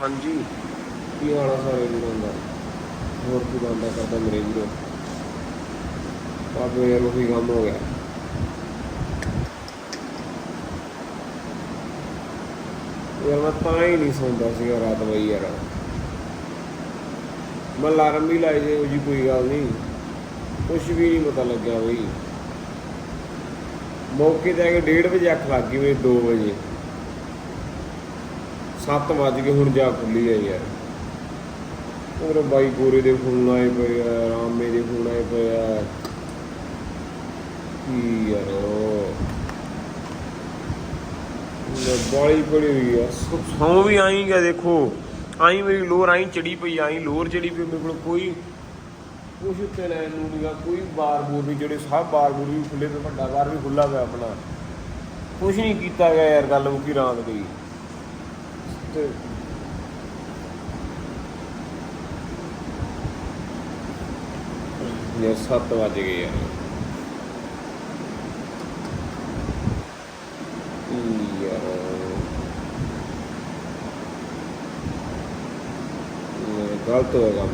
ਹਾਂਜੀ। ਕੀ ਹਾਲ ਆ ਸਾਰੇ ਵੀਰਾਂ ਦਾ? ਹੋਰ ਕੀ ਬੰਦਾ ਕਰਦਾ ਮੇਰੇ ਵੀਰੋ? ਬਾਬੇ ਯਾਰ ਉਹੀ ਕੰਮ ਹੋ ਗਿਆ? ਯਾਰ ਮੈਂ ਤਾਂ ਹੀ ਨਹੀਂ ਸੌਂਦਾ ਸੀਗਾ ਰਾਤ ਬਈ ਯਾਰ। ਮੈਂ ਅਲਾਰਮ ਵੀ ਲਾਈ ਜੇ, ਉਹ ਜੀ ਕੋਈ ਗੱਲ ਨਹੀਂ। ਕੁਛ ਵੀ ਨਹੀਂ ਪਤਾ ਲੱਗਿਆ ਬਈ। ਮੌਕੇ ਤੇ ਆ ਕੇ 1:30 ਵਜੇ ਅੱਖ ਲੱਗ ਗਈ ਮੇਰੇ 2 ਵਜੇ। 7 ਵੱਜ ਗਏ, ਹੁਣ ਜਾ ਖੁੱਲੀ ਹੈ ਯਾਰ। ਉਹ ਬਾਈ ਗੋਰੇ ਦੇ ਫੋਨ ਆਏ ਪਏ ਆ, ਰਾਮੇ ਦੇ ਫੋਨ ਆਏ ਪਏ ਆ। ਕੀ ਯਾਰ ਬਾਲੀ ਬੜੀ ਹੋਈ ਆ। ਸੌ ਵੀ ਆਈ ਗਿਆ, ਦੇਖੋ। ਆਈ ਮੇਰੀ ਲੋਰ ਆਈ ਚੜੀ ਪਈ, ਆਈ ਲੋਰ ਚੜੀ ਪਈ, ਮੇਰੇ ਕੋਲ ਕੋਈ ਕੁਛ ਉੱਤੇ ਲੈਣ ਨੂੰ ਨਹੀਂਗਾ ਕੋਈ ਬਾਰ ਬੂਰ ਨਹੀਂ ਜਿਹੜੇ ਸਭ ਬਾਰ ਬੂਰ ਵੀ ਖੁੱਲੇ ਤੇ ਵੱਡਾ ਬਾਰ ਵੀ ਖੁੱਲਾ ਪਿਆ ਆਪਣਾ। ਕੁਛ ਨਹੀਂ ਕੀਤਾ ਗਿਆ ਯਾਰ ਗੱਲ ਮੁੱਕੀ ਰਾਤ ਦੀ। ਤੇ ਯਾਰ 7 ਵਜ ਗਏ ਯਾਰ। ਯਾਰ। ਗਲਤ ਹੋ ਗਿਆ ਕੰਮ।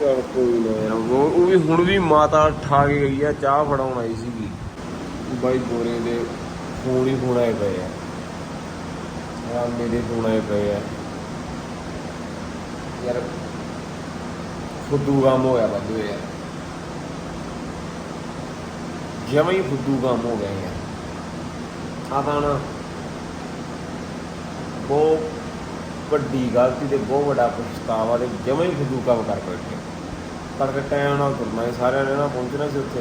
ਚਲ ਕੋਈ ਨਾ ਉਹ ਉਹ ਵੀ ਹੁਣ ਵੀ ਮਾਤਾ ਠਾ ਕੇ ਗਈ ਆ, ਚਾਹ ਫੜਾਉਣ ਆਈ ਸੀਗੀ। ਬਾਈ ਗੋਰੇ ਦੇ ਫੋਨ ਹੀ ਫੋਨ ਆਏ ਪਏ ਆ। ਰਾਮੇ ਦੇ ਫੋਨ ਆਏ ਪਏ ਆ। ਯਾਰ, ਫੁੱਦੂ ਕੰਮ ਹੋਇਆ ਵਾਧੂ ਯਾਰ ਜਮਾਂ ਹੀ ਫੁੱਦੂ ਕੰਮ ਹੋ ਗਿਆ ਯਾਰ ਆ ਤਾਂ ਨਾ ਬਹੁਤ ਵੱਡੀ ਗਲਤੀ ਤੇ ਬਹੁਤ ਵੱਡਾ ਪਛਤਾਵਾ ਤੇ ਜਮਾ ਹੀ ਫੁੱਦੂ ਕੰਮ ਕਰ ਬੈਠੇ ਕਰਕੇ ਟਾਈਮ ਨਾਲ ਤੁਰਨਾ ਸਾਰਿਆਂ ਨੇ ਨਾ ਪਹੁੰਚਣਾ ਸੀ ਉੱਥੇ।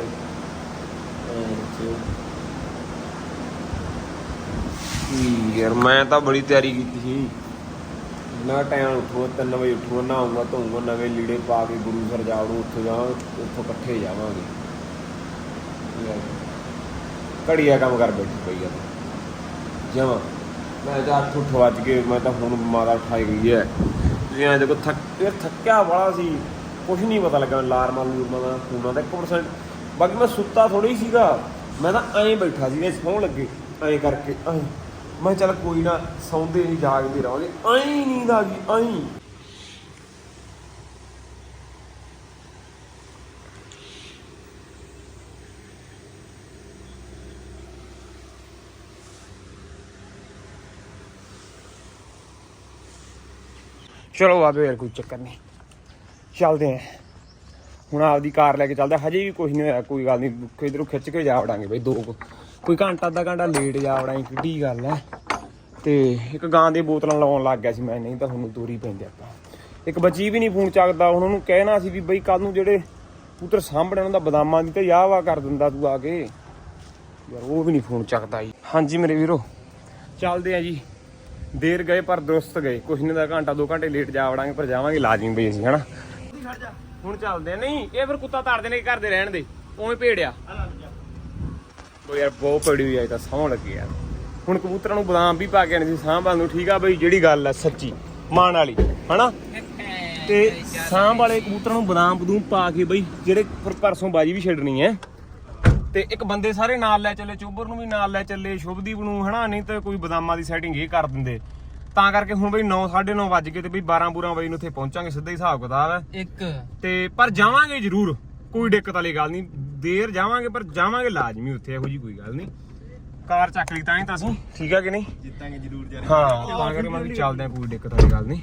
ਐਂ ਯਾਰ, ਮੈਂ ਤਾਂ ਬੜੀ ਤਿਆਰੀ ਕੀਤੀ ਸੀ। ਨਾ ਟਾਈਮ ਉੱਠੋ 3 ਵਜੇ ਉੱਠੋ, ਨਹਾਉਂਗਾ, ਧੋਊਂਗਾ, ਨਵੇਂ ਲੀੜੇ ਪਾ ਕੇ ਗੁਰੂ ਸਰ ਜਾਵੜੂ, ਉੱਥੇ ਜਾ, ਉੱਥੋਂ ਇਕੱਠੇ ਜਾਵਾਂਗੇ। ਘੜੀਆ ਕੰਮ ਕਰ ਬੈਠੀ ਪਈ ਆ। ਜਮਾ ਮੈਂ ਤਾਂ ਅੱਠ ਉੱਠ ਵੱਜ ਕੇ ਮੈਂ ਤਾਂ ਹੁਣ ਮਾਤਾ ਉਠਾਈ ਗਈ ਹੈ ਤੁਸੀਂ ਐਂ ਦੇਖੋ, ਥੱਕ ਥੱਕਿਆ ਬੜਾ ਸੀ। ਕੁਝ ਨਹੀਂ ਪਤਾ ਲੱਗਾ, ਅਲਾਰਮਾਂ ਲੂਰਮਾਂ ਦਾ, ਫੋਨਾਂ ਦਾ 1% ਬਾਕੀ ਮੈਂ ਸੁੱਤਾ ਥੋੜੀ ਸੀਗਾ। ਮੈਂ ਤਾਂ ਐਂ ਬੈਠਾ ਸੀ ਨੇ ਸੌਂ ਲੱਗੇ, ਐਂ ਕਰਕੇ, ਐਂ। ਮੈਂ ਚੱਲ ਕੋਈ ਨਾ, ਸੌਂਦੇ ਨਹੀਂ ਜਾਗਦੇ ਰਹੋਗੇ। ਐਂ ਨੀਂਦ ਆ ਗਈ, ਐਂ। ਚਲੋ ਆਵੇ ਯਾਰ, ਕੋਈ ਚੱਕਰ ਨਹੀਂ। ਚੱਲਦੇ ਆਂ। ਹੁਣ ਆਪਦੀ ਕਾਰ ਲੈ ਕੇ ਚੱਲਦਾ, ਹਜੇ ਵੀ ਕੁਝ ਨਹੀਂ ਹੋਇਆ, ਕੋਈ ਗੱਲ ਨਹੀਂ ਕਿਧਰੋਂ ਖਿੱਚ ਕੇ ਜਾ ਵੜਾਂਗੇ ਬਈ, ਦੋ ਕੋਈ ਘੰਟਾ, ਅੱਧਾ ਘੰਟਾ ਲੇਟ ਜਾ ਵੜਾਂਗੇ ਕਿੱਡੀ ਗੱਲ ਹੈ। ਤੇ ਇੱਕ ਗਾਂ ਦੀ ਬੋਤਲਾਂ ਲਾਉਣ ਲੱਗ ਗਿਆ ਸੀ ਮੈਂ, ਨਹੀਂ ਤਾਂ ਹੁਣ ਦੂਰੀ ਪੈਂਦੇ ਆਪਾਂ। ਇੱਕ ਬੱਚੀ ਵੀ ਨਹੀਂ ਫੋਨ ਚੱਕਦਾ, ਹੁਣ ਉਹਨੂੰ ਕਹਿਣਾ ਸੀ ਵੀ ਬਈ ਕੱਲ ਨੂੰ ਜਿਹੜੇ ਪੁੱਤਰ ਸਾਹਮਣੇ ਉਹਨਾਂ ਦਾ ਬਦਾਮਾਂ ਦੀ ਤੇ ਯਾਹ ਵਾ ਕਰ ਦਿੰਦਾ ਤੂੰ ਆ ਕੇ। ਯਾਰ ਉਹ ਵੀ ਨਹੀਂ ਫੋਨ ਚੱਕਦਾ ਜੀ। ਹਾਂਜੀ ਮੇਰੇ ਵੀਰੋ, ਚੱਲਦੇ ਆ ਜੀ। ਦੇਰ ਗਏ ਪਰ ਦਰੁਸਤ ਗਏ। ਕੁਛ ਨਹੀਂ ਦਾ ਘੰਟਾ, ਦੋ ਘੰਟੇ ਲੇਟ ਜਾ ਵੜਾਂਗੇ, ਪਰ ਜਾਵਾਂਗੇ ਲਾਜ਼ਮੀ ਬਈ ਅਸੀਂ, ਹਨਾ? ਹੁਣ ਚੱਲਦੇ ਨਹੀਂ, ਇਹ ਫਿਰ ਕੁੱਤਾ ਤਾੜਦੇ ਨੇ ਘਰ ਦੇ ਰਹਿਣ ਦੇ। ਉਵੇਂ ਭੇੜਿਆ ਉਹ ਯਾਰ ਬਹੁਤ ਪੜੀ ਹੋਈ ਆ ਤਾਂ ਸੌਂ ਲੱਗੀ ਯਾਰ ਹੁਣ ਕਬੂਤਰਾਂ ਨੂੰ ਬਦਾਮ ਵੀ ਪਾ ਕੇ ਆਣੇ ਸੀ ਸਾਂਭਾਂ ਨੂੰ। ਠੀਕ ਆ ਬਈ ਜਿਹੜੀ ਗੱਲ ਆ ਸੱਚੀ ਮਾਣ ਵਾਲੀ ਹਨਾ? ਤੇ ਸਾਂਭ ਵਾਲੇ ਕਬੂਤਰਾਂ ਨੂੰ ਬਦਾਮ ਬਦੂਮ ਪਾ ਕੇ ਬਈ ਜਿਹੜੇ ਪਰ- ਪਰਸੋਂ ਬਾਜੀ ਵੀ ਛੱਡਣੀ ਐ। ਤੇ ਇੱਕ ਬੰਦੇ ਸਾਰੇ ਨਾਲ ਲੈ ਚੱਲੇ ਚੋਬਰ ਨੂੰ ਵੀ ਨਾਲ ਲੈ ਚੱਲੇ ਸ਼ੁਭਦੀਪ ਨੂੰ ਹਨਾ? ਨਹੀਂ ਤੇ ਕੋਈ ਬਦਾਮਾਂ ਦੀ ਸੈਟਿੰਗ ਇਹ ਕਰ ਦਿੰਦੇ। ਤਾਂ ਕਰਕੇ ਹੁਣ ਬਈ 9 9:30 ਵੱਜ ਗਏ ਤੇ ਬਈ 12 ਬੂਰਾਂ ਵਜੇ ਨੂੰ ਉੱਥੇ ਪਹੁੰਚਾਂਗੇ ਸਿੱਧਾ ਹੀ ਹਿਸਾਬ ਕਿਤਾਬ ਹੈ ਇੱਕ। ਤੇ ਪਰ ਜਾਵਾਂਗੇ ਜ਼ਰੂਰ ਕੋਈ ਦਿੱਕਤ ਵਾਲੀ ਗੱਲ ਨਹੀਂ। ਦੇਰ ਜਾਵਾਂਗੇ ਪਰ ਜਾਵਾਂਗੇ ਲਾਜ਼ਮੀ ਉੱਥੇ ਇਹੋ ਜੀ ਕੋਈ ਗੱਲ ਨਹੀਂ। ਕਾਰ ਚੱਕ ਲਈ ਤਾਂ ਹੀ ਤਾਂ ਅਸੀਂ ਠੀਕ ਹੈ ਕਿ ਨਹੀਂ? ਜਿੱਤਾਂਗੇ ਜ਼ਰੂਰ ਜਾ ਹਾਂ ਤਾਂ ਕਰਕੇ ਮੈਂ ਵੀ ਚੱਲਦੇ ਆ ਕੋਈ ਦਿੱਕਤ ਵਾਲੀ ਗੱਲ ਨਹੀਂ।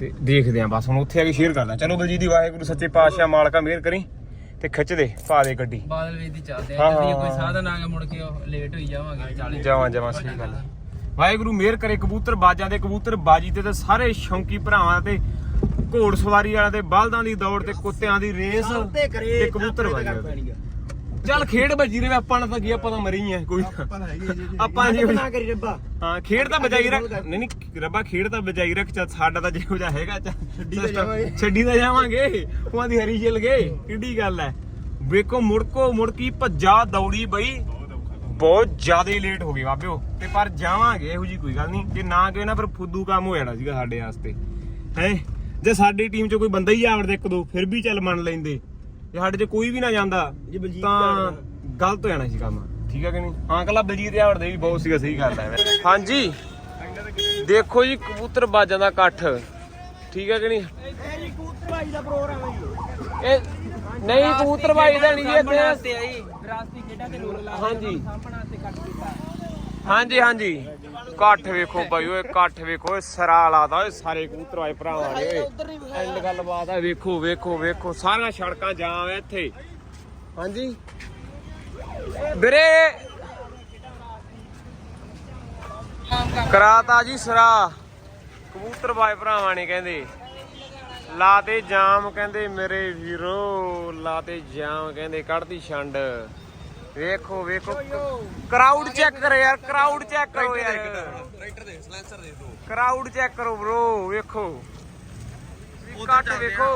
ਤੇ ਦੇਖਦੇ ਆ ਬਸ ਹੁਣ ਉੱਥੇ ਆ ਕੇ ਸ਼ੇਅਰ ਕਰਦਾ। ਚਲੋ ਬਲਜੀਤ ਦੀ ਵਾਹਿਗੁਰੂ ਸੱਚੇ ਪਾਤਸ਼ਾਹ ਮਾਲਕਾ ਮਿਹਰ ਕਰੀ ਤੇ ਖਿੱਚ ਦੇ ਪਾ ਦੇ ਗੱਡੀ। ਬਾਦਲ ਵੇਦੀ ਚੱਲਦੇ ਆ ਹਾਂ, ਕੋਈ। ਸਾਧਨ ਆ ਕੇ ਮੁੜ ਕੇ ਲੇਟ ਹੋਈ ਜਾਵਾਂਗੇ ਜਾਵਾਂ ਜਾਵਾਂ ਸਹੀ ਗੱਲ। ਵਾਹਿਗੁਰੂ ਮਿਹਰ ਕਰੇ ਕਬੂਤਰ ਬਾਜਾਂ ਦੇ ਕਬੂਤਰ ਬਾਜੀ ਤੇ ਤੇ ਸਾਰੇ ਸ਼ੌਂਕੀ ਭਰਾਵਾਂ ਤੇ ਘੋੜ ਸਵਾਰੀ ਵਾਲਿਆਂ ਦੇ ਬਲਦਾਂ ਦੀ ਦੌੜ ਤੇ ਕੁੱਤਿਆਂ ਦੀ ਰੇਸ ਤੇ ਕਬੂਤਰ ਬਾਜਾਂ ਤੇ ਚੱਲ ਖੇਡ ਵੱਜੀ ਰਹੇ ਆਪਾਂ ਨਾਲ ਤਾਂ ਕੀ ਆਪਾਂ ਤਾਂ ਮਰੀ ਆ ਕੋਈ ਨਾ। ਆਪਾਂ ਜੀ ਨਾ ਕਰੀ ਰੱਬਾ। ਹਾਂ ਖੇਡ ਤਾਂ ਬਜਾਈ ਰੱਖ ਨਹੀਂ ਨਹੀਂ ਰੱਬਾ ਖੇਡ ਤਾਂ ਬਜਾਈ ਰੱਖ ਚੱਲ ਸਾਡਾ ਤਾਂ ਜਿਹੋ ਜਿਹਾ ਹੈਗਾ ਚੱਲ। ਛੱਡੀ ਤਾਂ system, ਜਾਵਾਂਗੇ। ਛੱਡੀ ਤਾਂ ਜਾਵਾਂਗੇ। ਉਹਾਂ ਦੀ ਹਰੀ ਛਿਲ ਗਏ ਕਿੱਡੀ ਗੱਲ ਐ। ਵੇਖੋ ਮੁੜਕੋ ਮੁੜਕੀ ਭੱਜਾ ਦੌੜੀ ਬਈ। ਬਹੁਤ ਜ਼ਿਆਦਾ ਲੇਟ ਹੋ ਗਏ ਬਾਬਿਓ। ਤੇ ਪਰ ਜਾਵਾਂਗੇ ਇਹੋ ਜੀ ਕੋਈ ਗੱਲ ਨਹੀਂ। ਜੇ ਨਾ ਗਏ ਨਾ ਫਿਰ ਫੁੱਦੂ ਕੰਮ ਹੋ ਜਾਣਾ ਸੀਗਾ ਸਾਡੇ ਵਾਸਤੇ। ਹੈ? ਜੇ ਸਾਡੀ ਟੀਮ 'ਚ ਕੋਈ ਬੰਦਾ ਹੀ ਆਵੜਦਾ ਇੱਕ ਦੋ ਫਿਰ ਵੀ ਚੱਲ ਮੰਨ ਲੈਂਦੇ। ਜੇ ਸਾਡੇ 'ਚ ਕੋਈ ਵੀ ਨਾ ਜਾਂਦਾ ਜੇ ਬਲਜੀਤ ਤਾਂ। ਗਲਤ ਹੋ ਜਾਣਾ ਸੀ ਕੰਮ। ਠੀਕ ਹੈ ਕਿ ਨਹੀਂ? ਹਾਂ ਕੱਲਾ ਬਲਜੀਤ ਆਵੜਦੇ ਵੀ ਬਹੁਤ ਸੀਗਾ ਸਹੀ ਗੱਲ ਹੈ ਹਾਂਜੀ। ਦੇਖੋ ਜੀ ਕਬੂਤਰ ਬਾਜਾਂ ਦਾ ਇਕੱਠ। ਠੀਕ ਹੈ ਕਿ ਨਹੀਂ? ਇਹ ਜੀ ਕਬੂਤਰਬਾਈ ਦਾ ਪ੍ਰੋਗਰਾਮ ਹੈ ਜੀ। ਇਹ ਨਹੀਂ ਕਬੂਤਰਬਾਈ ਦਾ ਨਹੀਂ ਜੀ ਇੱਥੇ। ਵਿਰਾਸਤੀ ਖੇਡਾਂ ਤੇ ਰੋਲ ਲਾ ਹਾਂਜੀ। ਸਾਹਮਣਾ ਤੇ ਕੱਟ ਦਿੱਤਾ ਹਾਂਜੀ ਹਾਂਜੀ। ਇਕੱਠ ਵੇਖੋ ਭਾਈ ਓਏ, ਇਕੱਠ ਵੇਖੋ ਓਏ, ਸਰਾ ਲਾਦਾ ਓਏ ਸਾਰੇ ਕਬੂਤਰ ਆਏ ਭਰਾਵਾਂ ਨੇ ਐਂਡ ਗੱਲਬਾਤ ਆ, ਵੇਖੋ ਵੇਖੋ ਵੇਖੋ, ਸਾਰੀਆਂ ਸੜਕਾਂ ਜਾਮ ਐ ਇੱਥੇ। ਹਾਂਜੀ। ਵੀਰੇ। ਕਰਾਤਾ ਜੀ ਸਰਾ। ਕਬੂਤਰ ਬਾਏ ਭਰਾਵਾਂ ਨੇ ਕਹਿੰਦੇ। ਲਾਤੇ ਜਾਮ ਕਹਿੰਦੇ ਮੇਰੇ ਵੀਰੋ, ਲਾਤੇ ਜਾਮ ਕਹਿੰਦੇ ਕੱਢਦੀ ਛੰਡ। ਵੇਖੋ ਵੇਖੋ। ਕਰਾਊਡ ਚੈੱਕ ਕਰ ਯਾਰ ਕਰਾਊਡ ਚੈੱਕ ਕਰੋ ਯਾਰ। ਟਰੈਕਟਰ ਦੇ ਸਲੈਂਸਰ ਦੇ ਦੋ। ਕਰਾਊਡ ਚੈੱਕ ਕਰੋ ਬ్రో ਵੇਖੋ। ਕੱਟ ਵੇਖੋ।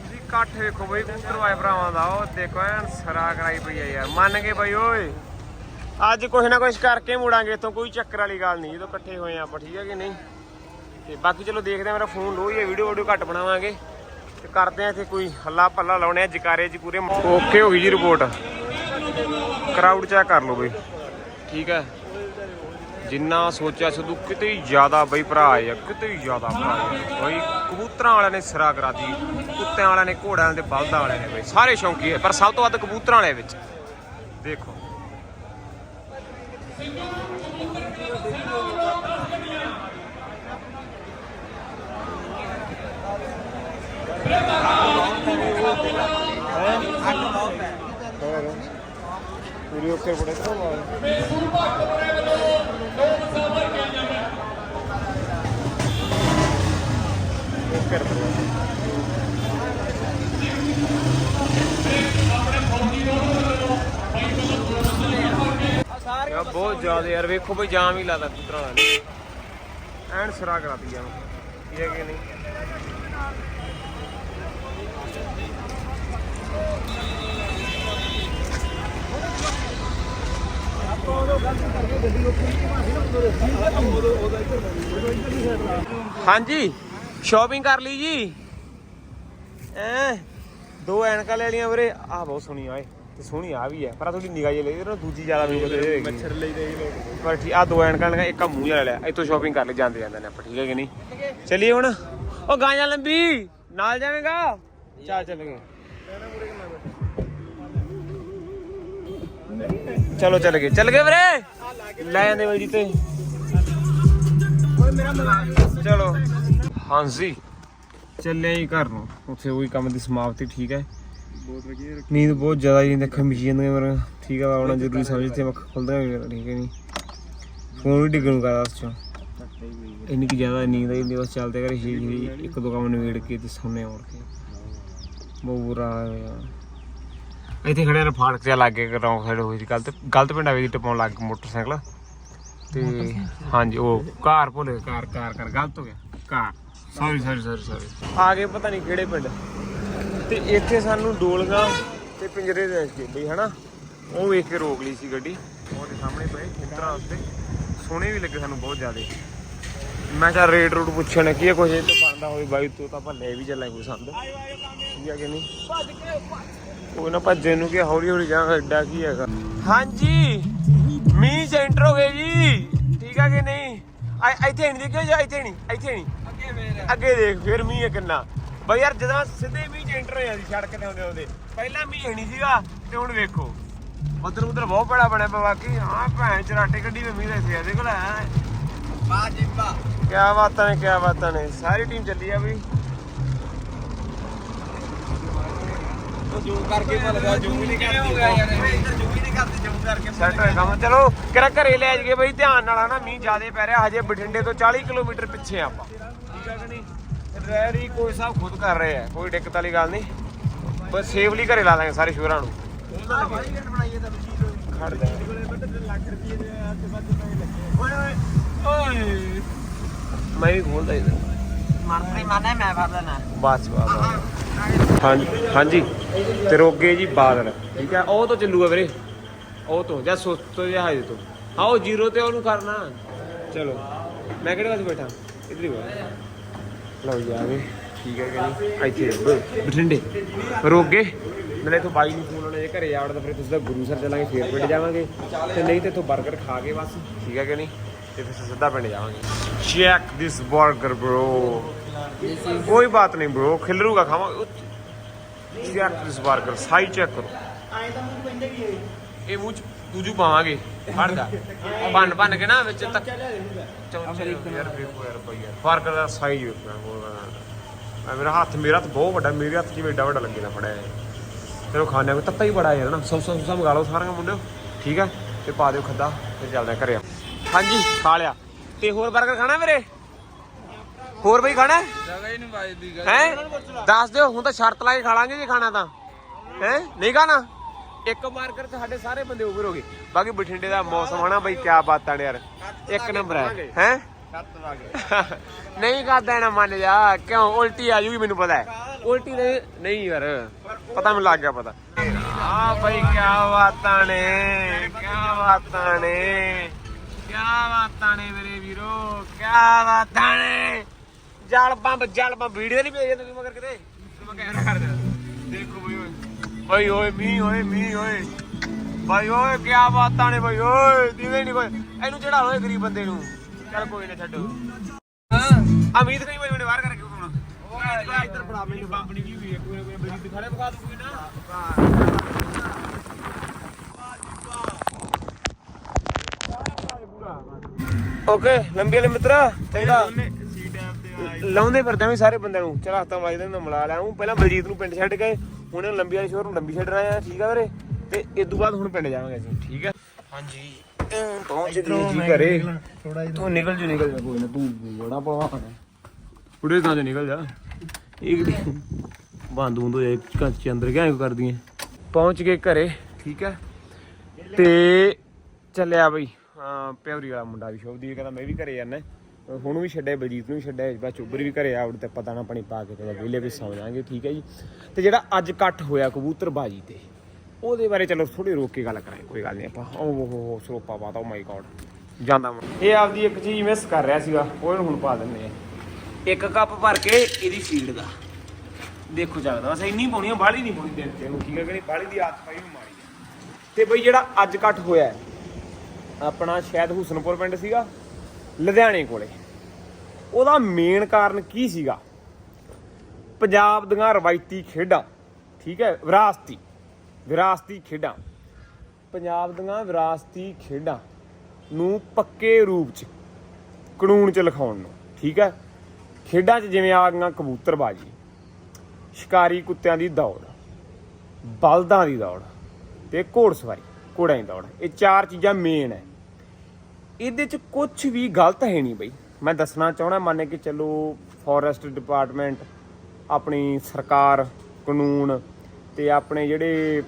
ਤੁਸੀਂ ਕੱਟ ਵੇਖੋ ਬਈ ਕਬੂਤਰ ਵਾਏ ਭਰਾਵਾਂ ਦਾ। ਉਹ ਦੇਖੋ ਐਨ ਸਰਾ ਕਰਾਈ ਪਈ ਆ ਯਾਰ। ਮੰਨ ਗਏ ਬਈ ਓਏ। ਅੱਜ ਕੁਛ ਨਾ ਕੁਛ ਕਰਕੇ ਮੁੜਾਂਗੇ ਇਥੋਂ ਕੋਈ ਚੱਕਰ ਵਾਲੀ ਗੱਲ ਨਹੀਂ ਜਦੋਂ ਇਕੱਠੇ ਹੋਏ ਆਪਾਂ ਠੀਕ ਹੈ ਕਿ ਨਹੀਂ? ਤੇ ਬਾਕੀ ਚਲੋ ਦੇਖਦੇ ਆ ਮੇਰਾ ਫੋਨ ਲੋ ਹੀ ਹੈ ਵੀਡੀਓ ਵੀਡੀਓ ਘੱਟ ਬਣਾਵਾਂਗੇ। ਤੇ ਕਰਦੇ ਆ ਇੱਥੇ ਕੋਈ ਹੱਲਾ ਪੱਲਾ ਲਾਉਣੇ ਆ, ਜਕਾਰੇ ਚ ਪੂਰੇ। ਓਕੇ ਹੋ ਗਈ ਜੀ ਰਿਪੋਰਟ ਕਰਾਊਡ ਚੈੱਕ ਕਰ ਲਓ ਬਈ। ਠੀਕ ਹੈ। ਜਿੰਨਾ ਸੋਚਿਆ ਸਿੱਧੂ ਕਿਤੇ ਹੀ ਜ਼ਿਆਦਾ ਬਈ ਭਰਾ ਆਏ ਆ, ਕਿਤੇ ਹੀ ਜ਼ਿਆਦਾ ਭਰਾ ਬਈ ਕਬੂਤਰਾਂ ਵਾਲਿਆਂ ਨੇ ਸਿਰਾ ਕਰਾਤੀ ਕੁੱਤਿਆਂ ਵਾਲਿਆਂ ਨੇ, ਘੋੜਿਆਂ ਦੇ ਬਲਦਾਂ ਵਾਲਿਆਂ ਨੇ ਬਈ। ਸਾਰੇ ਸ਼ੌਂਕੀ ਹੈ ਪਰ ਸਭ ਤੋਂ ਵੱਧ ਕਬੂਤਰਾਂ ਵਾਲੇ ਵਿੱਚ। ਦੇਖੋ। ਪੂਰੀ ਓਕੇ ਪੜੇ ਤੋਂ ਓਕੇ ਯਾ ਬਹੁਤ ਜ਼ਿਆਦਾ ਯਾਰ, ਵੇਖੋ ਬਈ ਜਾਮ ਹੀ ਲਾਦਾ ਕੁਤਰਾ ਵਾਲਾ ਐਨ ਸਰਾ ਕਰਾਤੀ ਜਾਮ ਠੀਕ ਕਿ ਨਹੀਂ? ਹਾਂਜੀ ਸ਼ਾਪਿੰਗ ਕਰ ਲਈ ਜੀ। ਐ ਦੋ ਐਨਕਾਂ ਲੈ ਲੀਆਂ ਵੀਰੇ। ਆਹ ਬਹੁਤ ਸੋਹਣੀ ਆ ਏ ਤੇ ਸੋਹਣੀ ਆ ਵੀ ਹੈ ਪਰ ਥੋੜੀ ਨਿਗਾਹ ਜਿਹੀ ਲਈ ਨਾ ਦੂਜੀ ਜ਼ਿਆਦਾ ਮੈਨੂੰ ਬਦੇ ਹੋਏਗੀ। ਮੱਛਰ ਲਈ ਦੇ ਪਰ ਠੀਕ ਆ ਦੋ ਐਨਕਾਂ ਲਗਾ ਇੱਕ ਆ ਮੂੰਹ ਜਿਹਾ ਲੈ ਲਿਆ ਇੱਥੋਂ ਸ਼ਾਪਿੰਗ ਕਰ ਲਈ ਜਾਂਦੇ ਜਾਂਦੇ ਨੇ ਆਪਾਂ ਠੀਕ ਹੈ ਕਿ ਨਹੀਂ? ਚੱਲੀਏ ਹੁਣ। ਉਹ ਗਾਂਜਾ ਲੰਬੀ ਨਾਲ ਜਾਵੇਂਗਾ? ਚੱਲ ਚੱਲ ਗਏ ਚਲੋ ਚੱਲ ਗਏ। ਚੱਲ ਗਏ ਵੀਰੇ? ਲੈ ਜਾਂਦੇ ਬਾਈ ਜੀ ਤੇ। ਚਲੋ। ਹਾਂਜੀ। ਚੱਲੇ ਹੀ ਘਰ ਨੂੰ। ਉੱਥੇ ਉਹੀ ਕੰਮ ਦੀ ਸਮਾਪਤੀ, ਠੀਕ ਹੈ? ਬਹੁਤ ਵਧੀਆ ਨੀਂਦ ਬਹੁਤ ਜ਼ਿਆਦਾ ਹੀ ਅੱਖਾਂ ਮਿਚੀ ਜਾਂਦੀਆਂ ਮੇਰਾ ਠੀਕ ਹੈ, ਆਉਣਾ ਜ਼ਰੂਰੀ ਸਮਝ ਤੇ ਅੱਖ ਖੁੱਲਦਾ ਮੇਰਾ ਠੀਕ ਹੈ ਨਹੀਂ ਫੋਨ ਵੀ ਡਿੱਗਣ ਨੂੰ ਕਰਦਾ ਉਸ ਚੋਂ। ਇੰਨੀ ਕਿ ਜ਼ਿਆਦਾ ਨੀਂਦ ਆਈ ਜਾਂਦੀ ਬਸ ਚੱਲਦੇ ਘਰੇ ਸ਼ੀਸ਼ ਇੱਕ ਦੋ ਕੰਮ ਨਿਬੇੜ ਕੇ ਤੇ ਸੌਣੇ ਮੁੜ ਕੇ। ਬੁਰਾ ਇੱਥੇ ਖੜੇ ਨੇ ਫਾੜਕ ਜਿਹਾ ਲੱਗ ਗਿਆ ਰੌਂਗ ਸਾਈਡ ਹੋਈ ਸੀ। ਗਲਤ ਗਲਤ ਪਿੰਡਾਂ ਵਿੱਚ ਟਪਾਉਣ ਲੱਗ ਗਿਆ ਮੋਟਰਸਾਈਕਲ। ਤੇ ਹਾਂਜੀ ਉਹ ਕਾਰ ਭੁੱਲੇ ਕਾਰ ਕਾਰ ਕਰ ਗਲਤ ਹੋ ਗਿਆ। Car. Sorry sorry sorry sorry ਆ ਗਏ ਪਤਾ ਨਹੀਂ ਕਿਹੜੇ ਪਿੰਡ। ਤੇ ਇੱਥੇ ਸਾਨੂੰ ਡੋਲੀਆਂ ਤੇ ਪਿੰਜਰੇ ਦੇ ਬਈ ਹਨਾ? ਉਹ ਵੇਖ ਕੇ ਰੋਕ ਲਈ ਸੀ ਗੱਡੀ। ਉਹਦੇ ਸਾਹਮਣੇ ਪਏ ਕਬੂਤਰਾਂ ਉੱਤੇ। ਸੋਹਣੇ ਵੀ ਲੱਗੇ ਸਾਨੂੰ ਬਹੁਤ ਜ਼ਿਆਦੇ। ਮੈਂ ਕਿਹਾ ਰੇਟ ਰੂਟ ਪੁੱਛਣ ਕੀ ਹੈ ਕੁਝ ਇਹ ਤੋਂ ਬਣਦਾ ਹੋਵੇ ਬਾਈ ਤੂੰ ਤਾਂ ਭੱਲੇ ਵੀ ਚੱਲਾਂ ਕੋਈ ਸੰਦ। ਠੀਕ ਹੈ ਕਿ ਨਹੀਂ? ਉਹ ਨਾ ਭੱਜੇ ਨੂੰ ਕਿ ਹੌਲੀ ਹੌਲੀ ਜਾ ਐਡਾ ਕੀ ਹੈਗਾ? ਹਾਂਜੀ ਮੀਂਹ ਸੈਂਟਰ ਹੋ ਗਏ ਜੀ। ਠੀਕ ਹੈ ਕਿ ਨਹੀਂ? ਆ- ਇੱਥੇ ਨਹੀਂ ਦੇਖਿਓ ਜਾਂ ਇੱਥੇ ਨਹੀਂ ਇੱਥੇ ਨਹੀਂ। ਅੱਗੇ ਮੇਰਾ ਅੱਗੇ ਦੇਖ ਫਿਰ ਮੀਂਹ ਹੈ ਕਿੰਨਾ। ਬਈ ਯਾਰ ਜਦੋਂ ਸਿੱਧੇ ਮੀਂਹ ਚ ਐਂਟਰ ਹੋਇਆ ਸੀ ਸੜਕ ਤੇ ਆਉਂਦੇ ਆਉਂਦੇ। ਪਹਿਲਾਂ ਮੀਂਹ ਨਹੀਂ ਸੀਗਾ ਤੇ ਹੁਣ ਵੇਖੋ। ਉਧਰ ਉਧਰ ਬਹੁਤ ਬੜਾ ਬਣਿਆ ਪਿਆ ਬਾਕੀ ਹਾਂ ਭੈਣ ਚਰਾਟੇ ਗੱਡੀ ਵਿੱਚ ਮੀਂਹ ਦਾ ਸੀ ਇਹਦੇ ਕੋਲ ਹੈ ਬਾ ਜਿੰਬਾ ਕਿਆ ਬਾਤਾਂ ਨੇ ਕਿਆ ਬਾਤਾਂ ਨੇ ਸਾਰੀ ਟੀਮ ਚੱਲੀ ਆ ਬਈ। ਜੂਮ ਕਰਕੇ ਭੁੱਲ ਗਿਆ ਜੂਮ ਹੀ ਨਹੀਂ ਕਰਦੀ ਯਾਰ? ਇੱਧਰ ਹੀ ਨਹੀਂ ਕਰਦੀ ਜੂਮ ਕਰਕੇ ਸੈੱਟ ਹੋਇਆ ਕੰਮ ਚਲੋ ਕਿਹੜਾ ਘਰੇ ਲੈ ਜਾਈਏ ਬਈ? ਧਿਆਨ ਨਾਲ ਹਨਾ ਮੀਂਹ ਜ਼ਿਆਦੇ ਪੈ ਰਿਹਾ। ਹਜੇ ਬਠਿੰਡੇ ਤੋਂ 40 ਕਿਲੋਮੀਟਰ ਪਿੱਛੇ ਆਪਾਂ। ਠੀਕ ਹੈ ਕਿ ਨਹੀਂ? ਰੈਰੀ ਕੋਈ ਸਾਹਿਬ ਖੁਦ ਕਰ ਰਹੇ ਆ। ਕੋਈ ਦਿੱਕਤ ਵਾਲੀ ਗੱਲ ਨਹੀਂ। ਬਸ ਸੇਫਲੀ ਘਰੇ ਲਾ ਦਾਂਗੇ ਸਾਰੇ ਸ਼ੋਰਾਂ ਨੂੰ। ਖੜ ਜਾ। ਮੈਂ ਵੀ ਖੋਲਦਾ ਇਧਰ ਮਰਨੇ ਮਾਨੇ ਮੈਂ ਫੜ ਲੈਣਾ। ਬਸ ਬਸ ਹਾਂਜੀ ਹਾਂਜੀ। ਤੇ ਰੋਗੇ ਜੀ ਬਾਦਲ। ਠੀਕ ਹੈ? ਉਹ ਤੋਂ ਚੱਲੂਗਾ ਵੀਰੇ। ਉਹ ਤੋਂ, ਜਾਂ ਸੁਸਤ ਤੋਂ, ਜਾਂ ਹਾਜੇ ਤੋਂ। ਹਾਂ, ਉਹ ਜ਼ੀਰੋ ਤੇ ਉਹਨੂੰ ਕਰਨਾ। ਚਲੋ। ਮੈਂ ਕਿਹੜੇ ਪਾਸੇ ਬੈਠਾ? ਇਧਰ ਹੀ ਬੈਠਾ। ਲਓ ਜੀ, ਆ ਗਏ। ਠੀਕ ਹੈ ਕਿ ਇੱਥੇ ਬਠਿੰਡੇ। ਰੋਗੇ ਨਾਲੇ ਤੋਂ ਬਾਈ ਨੂੰ ਫੋਨ ਆਉਣਾ ਜੇ ਘਰੇ ਜਾਵੜ ਤਾਂ ਫਿਰ ਤੁਸੀਂ ਤਾਂ ਗੁਰੂ ਸਰ ਚੱਲਾਂਗੇ, ਫੇਰ ਪਿੰਡ ਜਾਵਾਂਗੇ। ਤੇ ਨਹੀਂ ਤੇ ਇੱਥੋਂ 버ਗਰ ਖਾ ਕੇ ਬਸ। ਠੀਕ ਹੈ ਕਿ ਨਹੀਂ? ਤੇ ਫਿਰ ਸਿੱਧਾ ਪਿੰਡ ਜਾਵਾਂਗੇ। ਚੈੱਕ ਦਿਸ 버ਗਰ bro ਕੋਈ ਬਾਤ ਨਹੀਂ bro, ਖਿਲਰੂਗਾ ਖਾਵਾਂ। ਚੈੱਕ ਦਿਸ 버ਗਰ ਸਾਈ ਚੈੱਕ ਕਰੋ ਆਏ ਤਾਂ ਮੈਨੂੰ ਕਹਿੰਦੇ ਵੀ ਇਹ ਮੂੰਹ ਚ ਦੂਜੂ ਪਾਵਾਂਗੇ। ਫੜ ਜਾ। ਭੰਨ ਭੰਨ ਕੇ ਨਾ ਵਿੱਚ ਤੱਕ ਚੌਂਚੇ ਯਾਰ ਵੇਖੋ ਯਾਰ ਭਾਈ, ਯਾਰ। ਫ਼ਰਕ ਦਾ ਸਾਈਜ਼ ਵੇਖੋ ਮੈਂ ਮੇਰਾ ਹੱਥ ਮੇਰਾ ਹੱਥ ਬਹੁਤ ਵੱਡਾ, ਮੇਰੇ ਹੱਥ 'ਚ ਏਡਾ ਵੱਡਾ ਲੱਗੇ ਨਾ ਫੜਿਆ ਇਹ। ਚਲੋ ਖਾਣੇ ਕੋ ਤੱਤਾ ਹੀ ਬੜਾ ਯਾਰ ਨਾ। ਸੌ ਸੌ ਸੌ ਮੰਗਾ ਲਓ ਸਾਰਿਆਂ ਮੁੰਡਿਓ। ਠੀਕ ਆ ਤੇ ਪਾ ਦਿਓ ਖੱਦਾ ਤੇ ਚੱਲਦੇ ਆ ਘਰੇ। ਹਾਂਜੀ, ਖਾ ਲਿਆ। ਤੇ ਹੋਰ 버ਗਰ ਖਾਣਾ ਵੀਰੇ? ਹੋਰ ਬਈ ਖਾਣਾ? ਜਗ੍ਹਾ ਹੀ ਨਹੀਂ ਵਾਜਦੀ ਗੱਲ। ਹੈ? ਦੱਸ ਦਿਓ ਹੁਣ ਤਾਂ ਸ਼ਰਤ ਲਾ ਕੇ ਖਾ ਲਾਂਗੇ ਜੇ ਖਾਣਾ ਤਾਂ। ਹੈ? ਨਹੀਂ ਖਾਣਾ? ਇੱਕ ਮਾਰਕਰ ਤੇ ਸਾਡੇ ਸਾਰੇ ਬੰਦੇ ਓਵਰ ਹੋ ਗਏ। ਬਾਕੀ ਬਠਿੰਡੇ ਦਾ ਮੌਸਮ ਹਨਾ ਬਈ ਕਿਆ ਬਾਤਾਂ ਨੇ ਯਾਰ। ਇੱਕ ਨੰਬਰ ਹੈ। ਹੈ? ਨਹੀਂ ਕਰਦਾ ਨਾ ਮੰਨ ਜਾ ਕਿਉਂ? ਉਲਟੀ ਆ ਜੂਗੀ ਮੈਨੂੰ ਪਤਾ ਹੈ। ਉਲਟੀ ਨਹੀਂ ਨਹੀਂ ਯਾਰ। ਪਤਾ ਮੈਨੂੰ ਲੱਗ ਗਿਆ ਪਤਾ। ਆ ਬਈ ਕਿਆ ਬਾਤਾਂ ਨੇ ਕਿਆ ਬਾਤਾਂ ਨੇ। ਕਿਆ ਬਾਤਾਂ ਨੇ ਮੇਰੇ ਵੀਰੋ ਕਿਆ ਬਾਤਾਂ ਨੇ। ਜਲ ਬੰਬ ਜਲ ਬੰਬ ਵੀਡੀਓ ਨਹੀਂ ਭੇਜਦੇ ਤੁਸੀਂ ਮਗਰ ਕਿਤੇ? ਮੈਂ ਕਹਿਣਾ ਕਰ ਦਿਆਂ ਦੇਖੋ ਬਈ ਓਏ। ਬਈ ਓਏ ਮੀ ਓਏ ਮੀ ਓਏ। ਬਈ ਓਏ ਕਿਆ ਬਾਤਾਂ ਨੇ ਬਈ ਓਏ। ਦਿਵੇ ਨਹੀਂ ਕੋਈ। ਇਹਨੂੰ ਚੜਾ ਲੋ ਗਰੀਬ ਬੰਦੇ ਨੂੰ। ਚੱਲ ਕੋਈ ਨਾ ਛੱਡੋ। ਹਾਂ ਅਮੀਤ ਬਈ ਉਹਨੇ ਬਾਹਰ ਕਰਕੇ ਹੁਣ ਉਹ ਇੱਧਰ ਫੜਾ ਮੈਨੂੰ ਬੰਬ ਨਹੀਂ ਵੀ ਹੋਈ ਕੋਈ ਕੋਈ ਨਾ ਲਾਉਂਦੇ ਫਿਰਦੇ ਵੀ ਸਾਰੇ ਬੰਦਿਆਂ ਨੂੰ। ਚਲ ਹੱਥਾਂ ਵਾਜਦੇ ਨੂੰ ਮਿਲਾ ਲਿਆ ਹੂੰ ਪਹਿਲਾਂ ਬਲਜੀਤ ਨੂੰ ਪਿੰਡ ਛੱਡ ਗਏ ਹੁਣ ਲੰਬੀ ਵਾਲੀ ਸ਼ੋਰ ਨੂੰ ਲੰਬੀ ਛੱਡਣਾ ਆ। ਠੀਕ ਆ ਵੀਰੇ? ਤੇ ਇਸ ਤੋਂ ਬਾਅਦ ਹੁਣ ਪਿੰਡ ਜਾਵਾਂਗੇ ਅਸੀਂ। ਠੀਕ ਹੈ ਹਾਂਜੀ। ਪਹੁੰਚ ਗਏ ਜੀ ਘਰੇ। ਤੂੰ ਨਿਕਲ ਜੂ ਨਿਕਲ ਜਾ। ਕੋਈ ਨਾ ਤੂੰ ਬੜਾ ਹੈ ਉੜੇ ਤਾਂ ਨਿਕਲ ਜਾ। ਇਹ ਬੰਦ ਹੁੰਦ ਹੋ ਜਾਏ ਕੱਚ ਅੰਦਰ ਕਿਆ ਕਰਦੀ ਹੈ ਪਹੁੰਚ ਗਏ ਘਰੇ। ਠੀਕ ਹੈ ਤੇ ਚੱਲਿਆ ਬਈ। ਹਾਂ ਪਿਉਰੀ ਵਾਲਾ ਮੁੰਡਾ ਵੀ ਸ਼ੋਭਦੀ ਕਹਿੰਦਾ ਮੈਂ ਵੀ ਘਰੇ ਜਾਣਾ ਹੁਣ ਵੀ ਛੱਡਿਆ, ਬਲਜੀਤ ਨੂੰ ਵੀ ਛੱਡਿਆ ਬਾ ਚੁੱਬਰ ਵੀ ਘਰੇ ਆਉੜ ਤੇ ਪਤਾ ਨਾ ਪਾਣੀ ਪਾ ਕੇ ਤੇ ਵਿਹਲੇ ਵੀ ਸੌ ਜਾਾਂਗੇ ਠੀਕ ਹੈ ਜੀ। ਤੇ ਜਿਹੜਾ ਅੱਜ ਇਕੱਠ ਹੋਇਆ ਕਬੂਤਰਬਾਜੀ ਤੇ, ਉਹਦੇ ਬਾਰੇ ਚਲੋ ਥੋੜੀ ਰੋਕ ਕੇ ਗੱਲ ਕਰਾਂਗੇ, ਕੋਈ ਗੱਲ ਨਹੀਂ ਆਪਾਂ। ਓ ਹੋ ਹੋ ਸਰੋਪਾ ਪਾਤਾ ਓ ਮਾਈ ਗॉड ਜਾਂਦਾ ਇਹ ਆਪਦੀ ਇੱਕ ਚੀਜ਼ ਮਿਸ ਕਰ ਰਿਹਾ ਸੀਗਾ, ਉਹ ਹੁਣ ਪਾ ਦਿੰਦੇ ਆ। ਇੱਕ ਕੱਪ ਭਰ ਕੇ ਇਹਦੀ ਫੀਲਡ ਦਾ। ਦੇਖੋ ਚੱਲਦਾ, ਬਸ ਇੰਨੀ ਪਾਉਣੀ ਆ, ਬਾਹਲੀ ਨਹੀਂ ਪਾਉਣੀ ਦਿਨ ਤੇ। ਇਹਨੂੰ ਠੀਕ ਹੈ ਕਿ ਦੀ ਆਦਤ ਪਾਈ ਨੂੰ ਮਾਰੀ ਤੇ ਬਈ ਜਿਹੜਾ ਅੱਜ ਇਕੱਠ ਹੋਇਆ, ਆਪਣਾ ਸ਼ਾਇਦ ਹੁਸਨਪੁਰ ਪਿੰਡ ਸੀਗਾ। ਲੁਧਿਆਣੇ ਕੋਲੇ। ਉਹਦਾ ਮੇਨ ਕਾਰਨ ਕੀ ਸੀਗਾ? ਪੰਜਾਬ ਦੀਆਂ ਰਵਾਇਤੀ ਖੇਡਾਂ, ਠੀਕ ਹੈ, ਵਿਰਾਸਤੀ ਵਿਰਾਸਤੀ ਖੇਡਾਂ। ਪੰਜਾਬ ਦੀਆਂ ਵਿਰਾਸਤੀ ਖੇਡਾਂ ਨੂੰ ਪੱਕੇ ਰੂਪ 'ਚ, ਕਾਨੂੰਨ 'ਚ ਲਿਖਾਉਣ ਨੂੰ, ਠੀਕ ਹੈ। ਖੇਡਾਂ 'ਚ ਜਿਵੇਂ ਆ ਗਈਆਂ ਕਬੂਤਰਬਾਜੀ, ਸ਼ਿਕਾਰੀ ਕੁੱਤਿਆਂ ਦੀ ਦੌੜ, ਬਲਦਾਂ ਦੀ ਦੌੜ ਤੇ ਘੋੜਸਵਾਰੀ, ਘੋੜਿਆਂ ਦੀ ਦੌੜ, ਇਹ ਚਾਰ ਚੀਜ਼ਾਂ ਮੇਨ ਹੈ। ਇਹਦੇ 'ਚ ਕੁਝ ਵੀ ਗਲਤ ਹੈ ਨਹੀਂ ਬਈ। ਮੈਂ ਦੱਸਣਾ ਚਾਹਣਾ ਮੰਨ ਕੇ ਚੱਲੋ ਫੋਰੈਸਟ ਡਿਪਾਰਟਮੈਂਟ ਆਪਣੀ ਸਰਕਾਰ, ਕਾਨੂੰਨ ਤੇ ਆਪਣੇ ਜਿਹੜੇ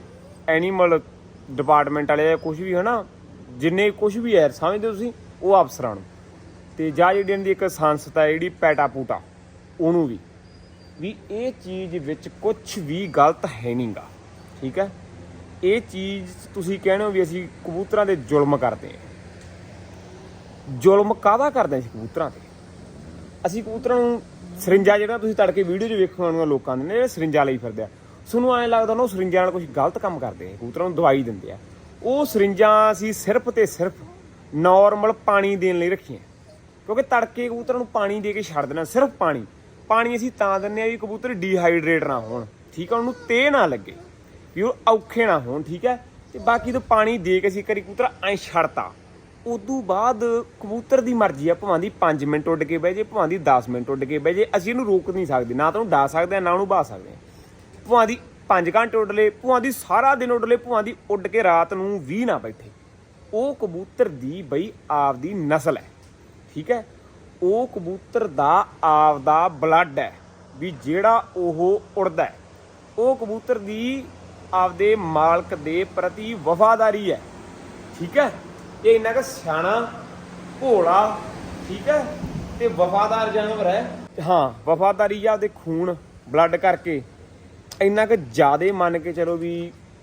ਐਨੀਮਲ ਡਿਪਾਰਟਮੈਂਟ ਵਾਲੇ ਕੁਝ ਵੀ, ਹਨਾ? ਜਿੰਨੇ ਕੁਝ ਵੀ ਹੈ, ਸਮਝਦੇ ਹੋ ਤੁਸੀਂ? ਉਹ ਅਫਸਰਾਂ ਨੂੰ। ਤੇ ਜਾਂ ਜਿਹੜੀ ਇਹਨਾਂ ਦੀ ਇੱਕ ਸੰਸਥਾ ਹੈ, ਜਿਹੜੀ ਪੈਟਾ ਪੂਟਾ ਉਹਨੂੰ ਵੀ। ਵੀ ਇਹ ਚੀਜ਼ ਵਿੱਚ ਕੁਝ ਵੀ ਗਲਤ ਹੈ ਨਹੀਂਗਾ। ਠੀਕ ਹੈ? ਇਹ ਚੀਜ਼ ਤੁਸੀਂ ਕਹਿੰਦੇ ਹੋ ਵੀ ਅਸੀਂ ਕਬੂਤਰਾਂ ਦੇ ਜ਼ੁਲਮ ਕਰਦੇ ਹਾਂ। ਜ਼ੁਲਮ ਕਾਹਦਾ ਕਰਦੇ ਸੀ ਕਬੂਤਰਾਂ ਤੇ? ਅਸੀਂ ਕਬੂਤਰਾਂ ਨੂੰ ਸਰਿੰਜਾ ਜਿਹੜਾ ਤੁਸੀਂ ਤੜਕੇ ਵੀਡੀਓ 'ਚ ਵੇਖਣ ਵਾਲੀਆਂ ਲੋਕਾਂ ਦੇ ਨੇ, ਜਿਹੜੇ ਸਰਿੰਜਾ ਲਈ ਫਿਰਦੇ ਆ। ਤੁਹਾਨੂੰ ਐਂ ਲੱਗਦਾ ਨਾ ਉਹ ਸਰਿੰਜਾਂ ਨਾਲ ਕੁਝ ਗਲਤ ਕੰਮ ਕਰਦੇ ਆ, ਕਬੂਤਰਾਂ ਨੂੰ ਦਵਾਈ ਦਿੰਦੇ ਆ। ਉਹ ਸਰਿੰਜਾਂ ਅਸੀਂ ਸਿਰਫ ਤੇ ਸਿਰਫ ਨਾਰਮਲ ਪਾਣੀ ਦੇਣ ਲਈ ਰੱਖੀਆਂ। ਕਿਉਂਕਿ ਤੜਕੇ ਕਬੂਤਰਾਂ ਨੂੰ ਪਾਣੀ ਦੇ ਕੇ ਛੱਡ ਦੇਣਾ, ਸਿਰਫ ਪਾਣੀ। ਪਾਣੀ ਅਸੀਂ ਤਾਂ ਦਿੰਦੇ ਆ ਵੀ ਕਬੂਤਰ ਡੀਹਾਈਡਰੇਟ ਨਾ ਹੋਣ, ਠੀਕ ਆ, ਉਹਨੂੰ ਤੇ ਨਾ ਲੱਗੇ, ਵੀ ਉਹ ਔਖੇ ਨਾ ਹੋਣ, ਠੀਕ ਹੈ ਤੇ ਬਾਕੀ ਤੋਂ ਪਾਣੀ ਦੇ ਕੇ ਅਸੀਂ ਕਰੀ ਕਬੂਤਰ ਐਂ ਛੱਡਤਾ। ਉਦੋਂ ਬਾਅਦ ਕਬੂਤਰ ਦੀ ਮਰਜ਼ੀ ਆ, ਭਾਵੇਂ ਦੀ 5 ਮਿੰਟ ਉੱਡ ਕੇ ਬਹਿ ਜੇ, ਭਾਵੇਂ ਦੀ 10 ਮਿੰਟ ਉੱਡ ਕੇ ਬਹਿ ਜੇ, ਅਸੀਂ ਇਹਨੂੰ ਰੋਕ ਨਹੀਂ ਸਕਦੇ, ਨਾ ਤਾਂ ਉਹਨੂੰ ਡਾ ਸਕਦੇ ਆ, ਨਾ ਉਹਨੂੰ ਬਾ ਸਕਦੇ ਆ। ਭਾਵੇਂ ਦੀ 5 ਘੰਟੇ ਉੱਡ ਲੇ ਭਾਵੇਂ ਦੀ ਸਾਰਾ ਦਿਨ ਉੱਡ ਲੇ ਭਾਵੇਂ ਦੀ ਉੱਡ ਕੇ ਰਾਤ ਨੂੰ ਵੀ ਨਾ ਬੈਠੇ। ਉਹ ਕਬੂਤਰ ਦੀ ਬਈ ਆਪਦੀ ਨਸਲ ਹੈ, ਠੀਕ ਹੈ? ਉਹ ਕਬੂਤਰ ਦਾ ਆਪਦਾ ਬਲੱਡ ਹੈ, ਵੀ ਜਿਹੜਾ ਉਹ ਉੜਦਾ ਉਹ ਕਬੂਤਰ ਦੀ ਆਪਦੇ ਮਾਲਕ ਦੇ ਪ੍ਰਤੀ ਵਫਾਦਾਰੀ ਹੈ, ਠੀਕ ਹੈ? ਇਹ ਇੰਨਾ ਕੁ ਸਿਆਣਾ ਭੋਲਾ, ਠੀਕ ਹੈ, ਤੇ ਵਫਾਦਾਰ ਜਾਨਵਰ ਹੈ, ਹਾਂ, ਵਫਾਦਾਰੀ ਜਾਂ ਉਹਦੇ ਖੂਨ ਬਲੱਡ ਕਰਕੇ ਇੰਨਾ ਕੁ ਜ਼ਿਆਦੇ ਮੰਨ ਕੇ ਚਲੋ ਵੀ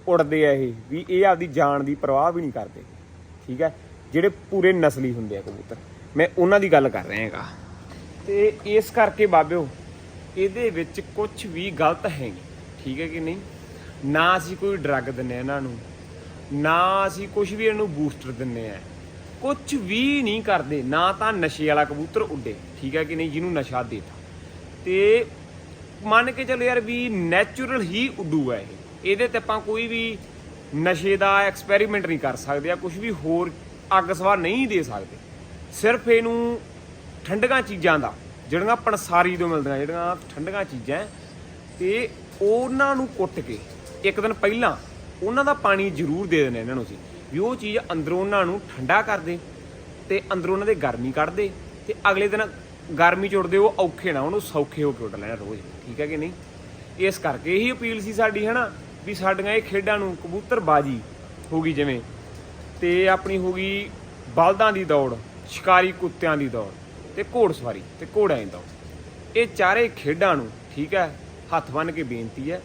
ਉੜਦੇ ਆ ਇਹ, ਵੀ ਇਹ ਆਪਦੀ ਜਾਨ ਦੀ ਪਰਵਾਹ ਵੀ ਨਹੀਂ ਕਰਦੇ, ਠੀਕ ਹੈ, ਜਿਹੜੇ ਪੂਰੇ ਨਸਲੀ ਹੁੰਦੇ ਆ ਕਬੂਤਰ। ਮੈਂ ਉਹਨਾਂ ਦੀ ਗੱਲ ਕਰ ਰਿਹਾ ਹੈਗਾ। ਤੇ ਇਸ ਕਰਕੇ ਬਾਬਿਓ, ਇਹਦੇ ਵਿੱਚ ਕੁਝ ਵੀ ਗਲਤ ਹੈ ਨਹੀਂ, ਠੀਕ ਹੈ ਕਿ ਨਹੀਂ? ਨਾ ਅਸੀਂ ਕੋਈ ਡਰੱਗ ਦਿੰਨੇ ਆ ਇਹਨਾਂ ਨੂੰ ਨਾ ਅਸੀਂ ਕੁਝ ਵੀ ਇਹਨੂੰ ਬੂਸਟਰ ਦਿੰਨੇ ਆ। ਕੁਝ ਵੀ ਨਹੀਂ ਕਰਦੇ ਨਾ ਤਾਂ ਨਸ਼ੇ ਵਾਲਾ ਕਬੂਤਰ ਉੱਡੇ ਠੀਕ ਹੈ ਕਿ ਨਹੀਂ? ਜਿਹਨੂੰ ਨਸ਼ਾ ਦੇਤਾ। ਤੇ ਮੰਨ ਕੇ ਚੱਲੋ ਯਾਰ ਵੀ ਨੈਚੁਰਲ ਹੀ ਉੱਡੂ ਹੈ ਇਹ। ਇਹਦੇ ਤੇ ਆਪਾਂ ਕੋਈ ਵੀ ਨਸ਼ੇ ਦਾ ਐਕਸਪੈਰੀਮੈਂਟ ਨਹੀਂ ਕਰ ਸਕਦੇ ਆ ਕੁਝ ਵੀ ਹੋਰ ਅੱਗ ਸਵਾਰ ਨਹੀਂ ਦੇ ਸਕਦੇ। ਸਿਰਫ ਇਹਨੂੰ ਠੰਡੀਆਂ ਚੀਜ਼ਾਂ ਦਾ ਜਿਹੜੀਆਂ ਪਣਸਾਰੀ ਤੋਂ ਮਿਲਦੀਆਂ ਜਿਹੜੀਆਂ ਠੰਡੀਆਂ ਚੀਜ਼ਾਂ ਹੈ, ਤੇ ਉਹਨਾਂ ਨੂੰ ਕੁੱਟ ਕੇ ਇੱਕ ਦਿਨ ਪਹਿਲਾਂ ਉਹਨਾਂ ਦਾ ਪਾਣੀ ਜ਼ਰੂਰ ਦੇ ਦੇਣਾ ਇਹਨਾਂ ਨੂੰ ਅਸੀਂ। ਵੀ ਉਹ ਚੀਜ਼ ਅੰਦਰੋਂ ਉਹਨਾਂ ਨੂੰ ਠੰਡਾ ਕਰ ਦੇ ਤੇ ਅੰਦਰੋਂ ਉਹਨਾਂ ਦੇ ਗਰਮੀ ਕੱਢ ਦੇ ਤੇ ਅਗਲੇ ਦਿਨ ਗਰਮੀ ਚ ਉੱਡਦੇ ਉਹ ਔਖੇ ਨਾ ਉਹਨੂੰ ਸੌਖੇ ਹੋ ਕੇ ਉੱਡ ਲੈਣ ਰੋਜ਼, ਠੀਕ ਹੈ ਕਿ ਨਹੀਂ? ਇਸ ਕਰਕੇ ਇਹੀ ਅਪੀਲ ਸੀ ਸਾਡੀ ਹੈ ਨਾ ਵੀ ਸਾਡੀਆਂ ਇਹ ਖੇਡਾਂ ਨੂੰ ਕਬੂਤਰਬਾਜੀ ਹੋ ਗਈ ਜਿਵੇਂ, ਤੇ ਆਪਣੀ ਹੋ ਗਈ ਬਲਦਾਂ ਦੀ ਦੌੜ, ਸ਼ਿਕਾਰੀ ਕੁੱਤਿਆਂ ਦੀ ਦੌੜ ਤੇ ਘੋੜਸਵਾਰੀ ਤੇ ਘੋੜਿਆਂ ਦੀ ਦੌੜ। ਇਹ ਚਾਰੇ ਖੇਡਾਂ ਨੂੰ, ਠੀਕ ਹੈ, ਹੱਥ ਬੰਨ ਕੇ ਬੇਨਤੀ ਹੈ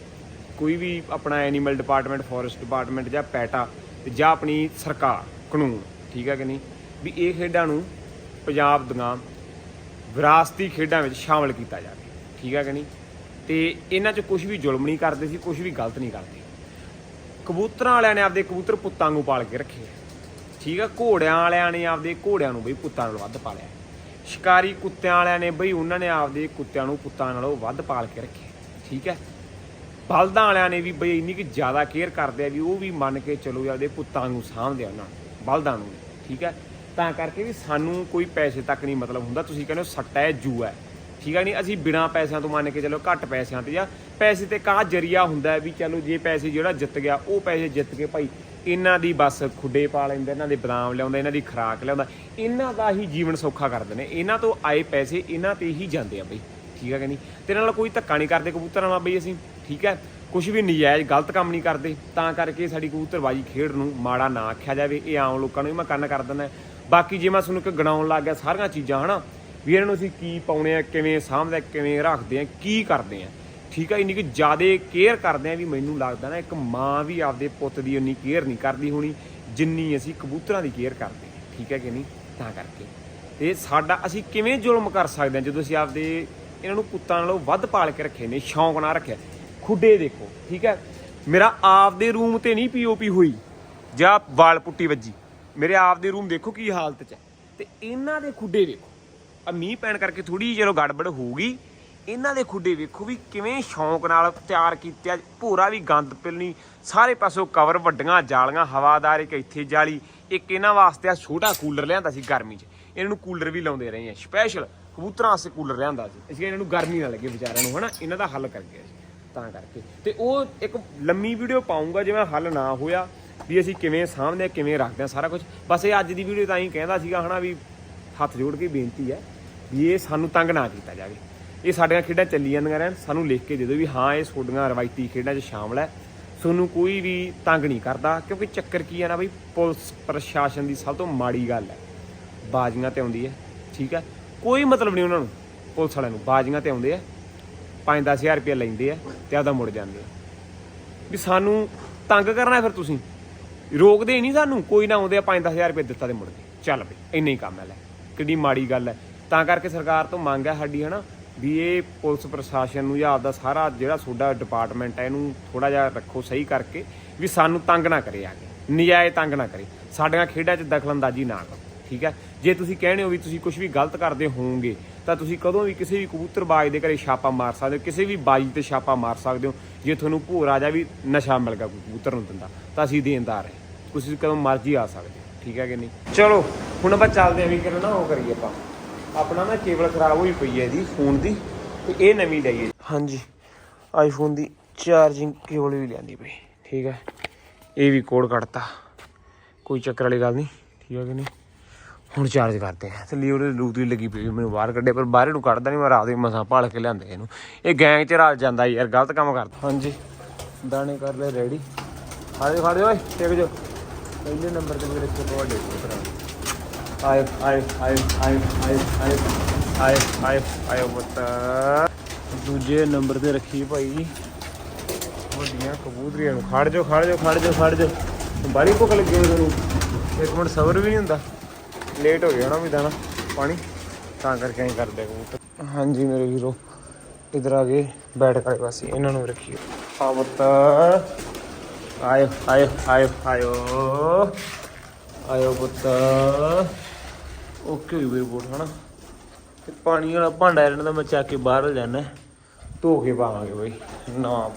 ਕੋਈ ਵੀ ਆਪਣਾ ਐਨੀਮਲ ਡਿਪਾਰਟਮੈਂਟ ਫੋਰੈਸਟ ਡਿਪਾਰਟਮੈਂਟ ਜਾਂ ਪੈਟਾ ਜਾਂ ਆਪਣੀ ਸਰਕਾਰ, ਕਾਨੂੰਨ, ਠੀਕ ਹੈ ਕਿ ਨਹੀਂ? ਵੀ ਇਹ ਖੇਡਾਂ ਨੂੰ ਪੰਜਾਬ ਦੀਆਂ ਵਿਰਾਸਤੀ ਖੇਡਾਂ ਵਿੱਚ ਸ਼ਾਮਲ ਕੀਤਾ ਜਾਵੇ, ਠੀਕ ਹੈ ਕਿ ਨਹੀਂ? ਤੇ ਇਹਨਾਂ 'ਚ ਕੁਝ ਵੀ ਜ਼ੁਲਮ ਨਹੀਂ ਕਰਦੇ ਸੀ ਕੁਝ ਵੀ ਗਲਤ ਨਹੀਂ ਕਰਦੇ। ਕਬੂਤਰਾਂ ਵਾਲਿਆਂ ਨੇ ਆਪਦੇ ਕਬੂਤਰ ਪੁੱਤਾਂ ਨੂੰ ਪਾਲ ਕੇ ਰੱਖੇ ਠੀਕ ਆ, ਘੋੜਿਆਂ ਵਾਲਿਆਂ ਨੇ ਆਪਦੇ ਘੋੜਿਆਂ ਨੂੰ ਬਈ ਪੁੱਤਾਂ ਨਾਲੋਂ ਵੱਧ ਪਾਲਿਆ। ਸ਼ਿਕਾਰੀ ਕੁੱਤਿਆਂ ਵਾਲਿਆਂ ਨੇ ਬਈ ਉਹਨਾਂ ਨੇ ਆਪਦੇ ਕੁੱਤਿਆਂ ਨੂੰ ਪੁੱਤਾਂ ਨਾਲੋਂ ਵੱਧ ਪਾਲ ਕੇ ਰੱਖੇ। ਠੀਕ ਹੈ? ਬਲਦਾਂ ਵਾਲਿਆਂ ਨੇ ਵੀ ਬਈ ਇੰਨੀ ਕਿ ਜ਼ਿਆਦਾ ਕੇਅਰ ਕਰਦੇ ਆ ਵੀ ਉਹ ਵੀ ਮੰਨ ਕੇ ਚਲੋ ਆਪਦੇ ਪੁੱਤਾਂ ਨੂੰ ਸਾਂਭਦੇ ਆ ਉਹਨਾਂ ਬਲਦਾਂ ਨੂੰ, ਠੀਕ ਹੈ? ਤਾਂ ਕਰਕੇ ਵੀ ਸਾਨੂੰ ਕੋਈ ਪੈਸੇ ਤੱਕ ਨਹੀਂ ਮਤਲਬ ਹੁੰਦਾ, ਤੁਸੀਂ ਕਹਿੰਦੇ ਹੋ ਸੱਟਾ ਹੈ ਜੂ ਹੈ, ਠੀਕ ਹੈ ਨਹੀਂ ਅਸੀਂ ਬਿਨਾ ਪੈਸਿਆਂ ਤੋਂ ਮੰਨ ਕੇ ਚਲੋ ਘੱਟ ਪੈਸਿਆਂ ਤੇ ਜਾਂ ਪੈਸੇ ਤੇ ਕਾ ਜਰੀਆ ਹੁੰਦਾ ਵੀ ਚਲੋ ਜੇ ਪੈਸੇ ਜਿਹੜਾ ਜਿੱਤ ਗਿਆ, ਉਹ ਪੈਸੇ ਜਿੱਤ ਕੇ ਭਾਈ ਇਹਨਾਂ ਦੀ ਬਸ ਖੁੱਡੇ ਪਾ ਲੈਂਦੇ, ਇਹਨਾਂ ਦੇ ਬਦਾਮ ਲਿਆਉਂਦਾ, ਇਹਨਾਂ ਦੀ ਖਰਾਕ ਲਿਆਉਂਦਾ, ਇਹਨਾਂ ਦਾ ਹੀ ਜੀਵਨ ਸੌਖਾ ਕਰ ਦਿੰਦੇ ਇਹਨਾਂ ਤੋਂ ਆਏ ਪੈਸੇ ਇਹਨਾਂ ਤੇ ਹੀ ਜਾਂਦੇ ਆ ਬਈ, ਠੀਕ ਹੈ ਕਿ ਨਹੀਂ? ਤੇ ਨਾਲ ਕੋਈ ਧੱਕਾ ਨਹੀਂ ਕਰਦੇ ਕਬੂਤਰਾਂ ਨਾਲ ਬਈ ਅਸੀਂ। ਠੀਕ ਹੈ? ਕੁਝ ਵੀ ਨਜਾਇਜ਼ ਗਲਤ ਕੰਮ ਨਹੀਂ ਕਰਦੇ, ਤਾਂ ਕਰਕੇ ਸਾਡੀ ਕਬੂਤਰਬਾਜੀ ਖੇਡ ਨੂੰ ਮਾੜਾ ਨਾ ਆਖਿਆ ਜਾਵੇ। ਇਹ ਆਮ ਲੋਕਾਂ ਨੂੰ ਵੀ ਮੈਂ ਕੰਨ ਕਰ ਦਿੰਦਾ ਬਾਕੀ ਜੇ ਮੈਂ ਤੁਹਾਨੂੰ ਇੱਕ ਗਣਾਉਣ ਲੱਗ ਗਿਆ ਸਾਰੀਆਂ ਚੀਜ਼ਾਂ, ਹਨਾ? ਵੀ ਇਹਨਾਂ ਨੂੰ ਅਸੀਂ ਕੀ ਪਾਉਣੇ ਆ, ਕਿਵੇਂ ਸਾਂਭਦੇ ਆ, ਕਿਵੇਂ ਰੱਖਦੇ ਆ, ਕੀ ਕਰਦੇ ਆ? ਠੀਕ ਆ, ਇੰਨੀ ਕਿ ਜ਼ਿਆਦਾ ਕੇਅਰ ਕਰਦੇ ਆ ਵੀ ਮੈਨੂੰ ਲੱਗਦਾ ਨਾ ਇੱਕ ਮਾਂ ਵੀ ਆਪਦੇ ਪੁੱਤ ਦੀ ਉਨੀ ਕੇਅਰ ਨਹੀਂ ਕਰਦੀ ਹੋਣੀ, ਜਿੰਨੀ ਅਸੀਂ ਕਬੂਤਰਾਂ ਦੀ ਕੇਅਰ ਕਰਦੇ ਆ। ਠੀਕ ਹੈ ਕਿ ਨਹੀਂ? ਤਾਂ ਕਰਕੇ। ਤੇ ਸਾਡਾ ਅਸੀਂ ਕਿਵੇਂ ਜ਼ੁਲਮ ਕਰ ਸਕਦੇ ਆ ਜਦੋਂ ਅਸੀਂ ਆਪਦੇ ਇਹਨਾਂ ਨੂੰ ਪੁੱਤਾਂ ਨਾਲੋਂ ਵੱਧ ਪਾਲ ਕੇ ਰੱਖੇ ਨੇ, ਸ਼ੌਂਕ ਨਾਲ ਰੱਖਿਆ? ਖੁੱਡੇ ਦੇਖੋ, ਠੀਕ ਹੈ? ਮੇਰਾ ਆਪਦੇ ਰੂਮ ਤੇ ਨਹੀਂ ਪੀਓਪੀ ਹੋਈ, ਜਾਂ ਵਾਲ ਪੁੱਟੀ ਵੱਜੀ। ਮੇਰੇ ਆਪਦੇ ਰੂਮ ਦੇਖੋ ਕੀ ਹਾਲਤ 'ਚ ਹੈ। ਤੇ ਇਹਨਾਂ ਦੇ ਖੁੱਡੇ ਵੇਖੋ ਆ ਮੀਂਹ ਪੈਣ ਕਰਕੇ ਥੋੜੀ ਜਿਹੀ ਗੜਬੜ ਹੋਊਗੀ, ਇਹਨਾਂ ਦੇ ਖੁੱਡੇ ਵੇਖੋ ਵੀ ਕਿਵੇਂ ਸ਼ੌਂਕ ਨਾਲ ਤਿਆਰ ਕੀਤੇ ਆ। ਪੂਰਾ ਵੀ ਗੰਦ ਪਿਲਣੀ, ਸਾਰੇ ਪਾਸੋਂ ਕਵਰ ਵੱਡੀਆਂ ਜਾਲੀਆਂ, ਹਵਾਦਾਰ, ਇੱਕ ਇੱਥੇ ਜਾਲੀ, ਇੱਕ ਇਹਨਾਂ ਵਾਸਤੇ ਆ ਛੋਟਾ ਕੂਲਰ ਲਿਆਂਦਾ ਸੀ ਗਰਮੀ 'ਚ। ਇਹਨਾਂ ਨੂੰ ਕੂਲਰ ਵੀ ਲਾਉਂਦੇ ਰਹੇ ਆ ਸਪੈਸ਼ਲ ਕਬੂਤਰਾਂ ਵਾਸਤੇ ਕੂਲਰ ਲਿਆਂਦਾ ਸੀ। ਅਸੀਂ ਇਹਨਾਂ ਨੂੰ ਗਰਮੀ ਨਾ ਲੱਗੇ ਵਿਚਾਰਿਆਂ ਨੂੰ, ਹਨਾ? ਇਹਨਾਂ ਦਾ ਹੱਲ ਕਰ ਗਿਆ ਸੀ ਤਾਂ ਕਰਕੇ। ਤੇ ਉਹ ਇੱਕ ਲੰਮੀ ਵੀਡੀਓ ਪਾਉਂਗਾ ਜਿਵੇਂ ਹੱਲ ਨਾ ਹੋਇਆ, ਵੀ ਅਸੀਂ ਕਿਵੇਂ ਸਾਹਮਣੇ ਕਿਵੇਂ ਰੱਖਦੇ ਆ ਸਾਰਾ ਕੁਝ ਬਸ ਇਹ ਅੱਜ ਦੀ ਵੀਡੀਓ ਤਾਂ ਹੀ ਕਹਿੰਦਾ ਸੀਗਾ ਹਨਾ ਵੀ ਹੱਥ ਜੋੜ ਕੇ ਬੇਨਤੀ ਹੈ ਵੀ ਇਹ ਸਾਨੂੰ ਤੰਗ ਨਾ ਕੀਤਾ ਜਾਵੇ। ਇਹ ਸਾਡੀਆਂ ਖੇਡਾਂ ਚੱਲੀ ਜਾਂਦੀਆਂ ਰਹਿਣ, ਸਾਨੂੰ ਲਿਖ ਕੇ ਦੇ ਦਿਓ ਵੀ ਹਾਂ, ਇਹ ਤੁਹਾਡੀਆਂ ਰਵਾਇਤੀ ਖੇਡਾਂ 'ਚ ਸ਼ਾਮਲ ਹੈ। ਤੁਹਾਨੂੰ ਕੋਈ ਵੀ ਤੰਗ ਨਹੀਂ ਕਰਦਾ, ਕਿਉਂਕਿ ਚੱਕਰ ਕੀ ਹੈ ਨਾ ਬਈ, ਪੁਲਿਸ ਪ੍ਰਸ਼ਾਸਨ ਦੀ ਸਭ ਤੋਂ ਮਾੜੀ ਗੱਲ ਹੈ, ਬਾਜ਼ੀਆਂ ਤੇ ਆਉਂਦੀ ਹੈ, ਠੀਕ ਹੈ। ਕੋਈ ਮਤਲਬ ਨਹੀਂ ਉਹਨਾਂ ਨੂੰ, ਪੁਲਿਸ ਵਾਲਿਆਂ ਨੂੰ, ਬਾਜ਼ੀਆਂ ਤੇ ਆਉਂਦੇ ਆ। 5-10000 ਰੁਪਏ ਲੈਂਦੇ ਆ ਤੇ ਆਪਦਾ ਮੁੜ ਜਾਂਦੇ ਆ। ਵੀ ਸਾਨੂੰ ਤੰਗ ਕਰਨਾ ਫਿਰ ਤੁਸੀਂ। ਰੋਕਦੇ ਨਹੀਂ ਸਾਨੂੰ, ਕੋਈ ਨਾ ਆਉਂਦੇ ਆ 5-10000 ਰੁਪਏ ਦਿੱਤਾ ਤੇ ਮੁੜ ਗਏ ਚੱਲ ਬਈ, ਇੰਨਾ ਹੀ ਕੰਮ ਹੈ ਲੈ। ਕਿੱਡੀ ਮਾੜੀ ਗੱਲ ਹੈ। ਤਾਂ ਕਰਕੇ ਸਰਕਾਰ ਤੋਂ ਮੰਗ ਹੈ ਸਾਡੀ, ਹਨਾ, ਵੀ ਇਹ ਪੁਲਿਸ ਪ੍ਰਸ਼ਾਸਨ ਨੂੰ ਜਾਂ ਆਪਦਾ ਸਾਰਾ ਜਿਹੜਾ ਤੁਹਾਡਾ ਡਿਪਾਰਟਮੈਂਟ ਹੈ ਇਹਨੂੰ ਥੋੜਾ ਜਿਹਾ ਰੱਖੋ ਸਹੀ ਕਰਕੇ, ਵੀ ਸਾਨੂੰ ਤੰਗ ਨਾ ਕਰੇ ਆ ਕੇ। ਨਜਾਇਜ਼ ਤੰਗ ਨਾ ਕਰੇ। ਸਾਡੀਆਂ ਖੇਡਾਂ 'ਚ ਦਖਲਅੰਦਾਜ਼ੀ ਨਾ ਕਰੋ। ਠੀਕ ਹੈ? ਜੇ ਤੁਸੀਂ ਕਹਿੰਦੇ ਹੋ ਵੀ ਤੁਸੀਂ ਕੁਝ ਵੀ ਗਲਤ ਕਰਦੇ ਹੋਵੋਗੇ ਤਾਂ ਤੁਸੀਂ ਕਦੋਂ ਵੀ ਕਿਸੇ ਵੀ ਕਬੂਤਰ ਬਾਜ਼ ਦੇ ਘਰੇ ਛਾਪਾ ਮਾਰ ਸਕਦੇ ਹੋ, ਕਿਸੇ ਵੀ ਬਾਜੀ ਤੇ ਛਾਪਾ ਮਾਰ ਸਕਦੇ ਹੋ, ਜੇ ਤੁਹਾਨੂੰ ਭੂਰਾ ਜਾਂ ਵੀ ਨਸ਼ਾ ਮਿਲ ਗਿਆ ਕਬੂਤਰ ਨੂੰ ਦਿੰਦਾ, ਤਾਂ ਅਸੀਂ ਦੇਣਦਾਰ ਹੈ। ਤੁਸੀਂ ਕਦੋਂ ਮਰਜ਼ੀ ਆ ਸਕਦੇ ਹੋ, ਠੀਕ ਹੈ ਕਿ ਨਹੀਂ? ਚਲੋ, ਹੁਣ ਆਪਾਂ ਚੱਲਦੇ ਆਂ ਵੀ ਕਿਹਨਾਂ ਨਾ ਉਹ ਕਰੀਏ ਆਪਾਂ। ਆਪਣਾ ਨਾ ਕੇਬਲ ਖਰਾਬ ਹੋਈ ਪਈ ਹੈ ਇਹਦੀ, ਫੋਨ ਦੀ, ਤੇ ਇਹ ਨਵੀਂ ਲਈਏ ਹਾਂਜੀ ਆਈਫੋਨ ਦੀ ਚਾਰਜਿੰਗ ਕੇਬਲ ਵੀ ਲਿਆਂਦੀ ਪਈ, ਠੀਕ ਹੈ। ਇਹ ਵੀ ਕੋਡ ਕੱਟਤਾ, ਕੋਈ ਚੱਕਰ ਵਾਲੀ ਗੱਲ ਨਹੀਂ, ਠੀਕ ਹੈ ਕਿ ਨਹੀਂ? ਹੁਣ ਚਾਰਜ ਕਰਦੇ ਆ। ਲਈ ਉਹਦੇ ਲੂਤ ਵੀ ਲੱਗੀ ਪਈ ਮੈਨੂੰ ਬਾਹਰ ਕੱਢੇ ਪਰ ਬਾਹਰ ਨੂੰ ਕੱਢਦਾ ਨਹੀਂ ਮੈਂ ਰਾਤ ਦੇ ਮਸਾਂ ਭਾਲ ਕੇ ਲਿਆਂਦੇ ਇਹਨੂੰ। ਇਹ ਗੈਂਗ ਚ ਰਲ ਜਾਂਦਾ ਯਾਰ ਗਲਤ ਕੰਮ ਕਰਦਾ। ਹਾਂਜੀ। ਦਾਣੇ ਕਰ ਲੈ ਰੈਡੀ ਖਾੜੇ ਖਾੜੇ ਓਏ ਟੇਕ ਜੋ। ਪਹਿਲੇ ਨੰਬਰ ਤੇ ਮੇਰੇ ਕੋਲ ਤੁਹਾਡੇ ਕੋਲ ਆਏ ਆਏ ਆਏ ਆਏ ਆਏ ਆਏ ਆਏ ਆਏ ਆਏ ਬਤਾ ਦੂਜੇ ਨੰਬਰ ਤੇ ਰੱਖੀ ਭਾਈ ਵੱਡੀਆਂ ਕਬੂਤਰੀਆਂ ਨੂੰ। ਖੜ ਜਾ ਖੜ ਜਾ ਖੜ ਜਾ ਖੜ ਜਾ। ਬਾਰੀ ਭੁੱਖ ਲੱਗੀ ਤੈਨੂੰ। ਇੱਕ ਮਿੰਟ ਸਬਰ ਵੀ ਨਹੀਂ ਹੁੰਦਾ। ਲੇਟ ਹੋ ਗਿਆ ਨਾ ਵੀ ਦਾਣਾ ਪਾਣੀ। ਤਾਂ ਕਰਕੇ ਐਂ ਕਰਦੇ ਕਬੂਤਰ। ਹਾਂਜੀ ਮੇਰੇ ਵੀਰੋ ਇਧਰ ਆ ਗਏ ਬੈਠ ਕੇ ਪਾਸੇ ਇਹਨਾਂ ਨੂੰ ਰੱਖੀਓ ਆ ਬਤਾ ਆਇਓ ਆਇਓ ਆਇਓ ਆਇਓ। ਆਇਓ ਪੁੱਤ ਓਕੇ ਬਈ ਰਿਪੋਰਟ ਹਨਾ? ਤੇ ਪਾਣੀ ਵਾਲਾ ਭਾਂਡਾ ਇਹਨਾਂ ਦਾ ਮੈਂ ਚੱਕ ਕੇ ਬਾਹਰ ਜਾਣਾ ਧੋ ਕੇ ਪਾਵਾਂਗੇ ਬਈ। ਨਾ